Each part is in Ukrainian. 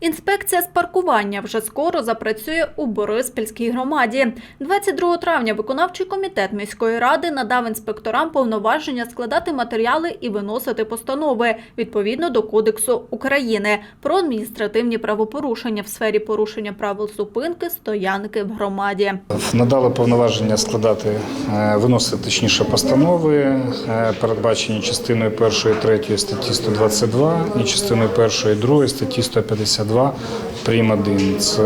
Інспекція з паркування вже скоро запрацює у Бориспільській громаді. 22 травня виконавчий комітет міської ради надав інспекторам повноваження складати матеріали і виносити постанови відповідно до Кодексу України про адміністративні правопорушення в сфері порушення правил зупинки, стоянки в громаді. Надали повноваження складати, е, виносити точніше постанови, е, передбачені частиною 1 і 3 статті 122 і частиною 1 і 2 статті 152 прим. 1. Це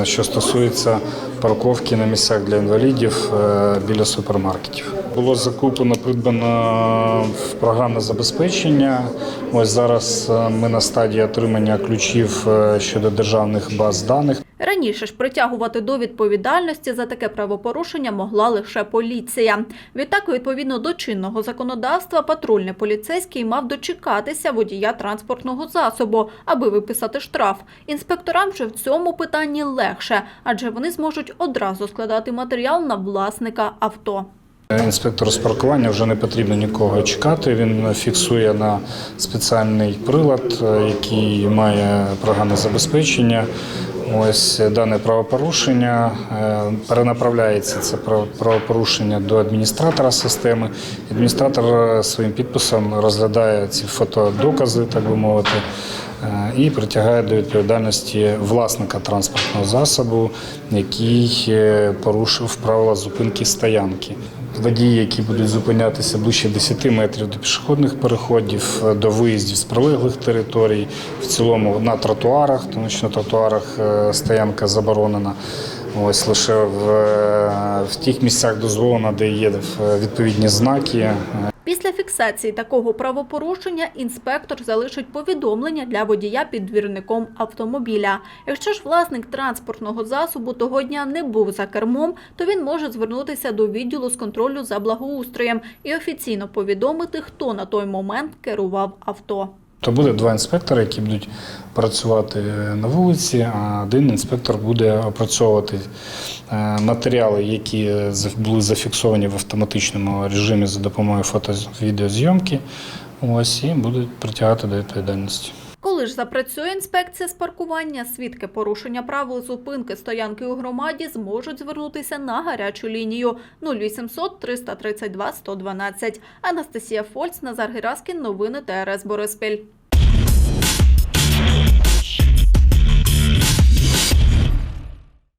е, що стосується парковки на місцях для інвалідів е, біля супермаркетів. Було закуплено, придбано в програмне забезпечення. Ось зараз е, ми на стадії отримання ключів щодо державних баз даних. Раніше ж притягувати до відповідальності за таке правопорушення могла лише поліція. Відтак, відповідно до чинного законодавства, патрульний поліцейський мав дочекатися водія транспортного засобу, аби виписати штраф. Інспекторам вже в цьому питанні легше, адже вони зможуть одразу складати матеріал на власника авто. Інспектор з паркування вже не потрібно нікого чекати. Він фіксує на спеціальний прилад, е, який має програмне забезпечення. Ось дане правопорушення е, перенаправляється це право- правопорушення до адміністратора системи. Адміністратор е, своїм підписом розглядає ці фотодокази, так би мовити, е, і притягає до відповідальності власника транспортного засобу, який порушив правила зупинки стоянки. Водії, які будуть зупинятися ближче 10 метрів до пішохідних переходів, е, до виїздів з прилеглих територій, в цілому на тротуарах, тому що на тротуарах е, стоянка заборонена. Ось лише в, е, в тих місцях дозволено, де є відповідні знаки. Фіксації такого правопорушення інспектор залишить повідомлення для водія під двірником автомобіля. Якщо ж власник транспортного засобу того дня не був за кермом, то він може звернутися до відділу з контролю за благоустроєм і офіційно повідомити, хто на той момент керував авто. То буде два інспектори, які будуть працювати на вулиці, а один інспектор буде опрацьовувати е, матеріали, які були зафіксовані в автоматичному режимі за допомогою фото-відеозйомки. Ось і будуть притягати до відповідальності. Коли ж запрацює інспекція з паркування, свідки порушення правил зупинки стоянки у громаді зможуть звернутися на гарячу лінію 0800 332 112. Анастасія Фольц, Назар Гераскін, новини ТРС Бориспіль.